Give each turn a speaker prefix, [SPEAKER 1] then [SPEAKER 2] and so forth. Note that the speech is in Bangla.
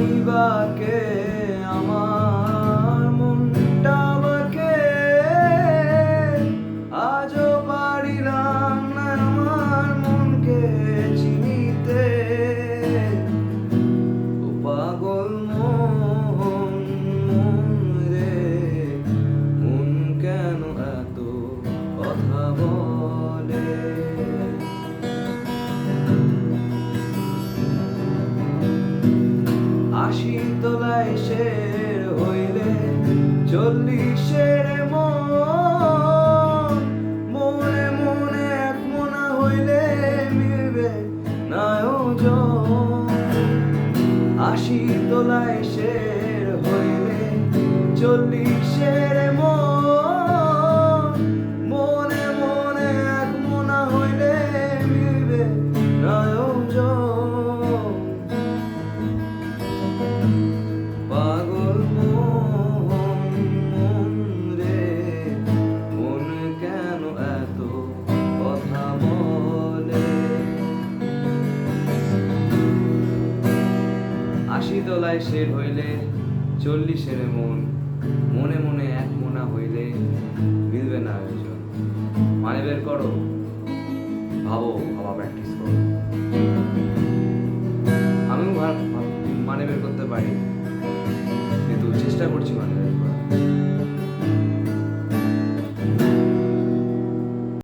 [SPEAKER 1] আমি আমার মনটা বাকে আজও পারিলাম না আমার মনকে চিনিতে। পাগল মন আশি তোলায় শের হইলে চল্লিশের মন। মনে এক মনা হইলে মিলবে না ওজন আশি তোলায় শের হইলে চল্লিশের মন। আশি তলায় শের হইলে চল্লিশের মন, মনে মনে এক মোনা হইলে মিলবে না আয়োজন। মানে বের করো। ভাবো, ভাবা প্র্যাকটিস করো। আমিও মানে বের করতে পারি। কিন্তু চেষ্টা করছি মানে বের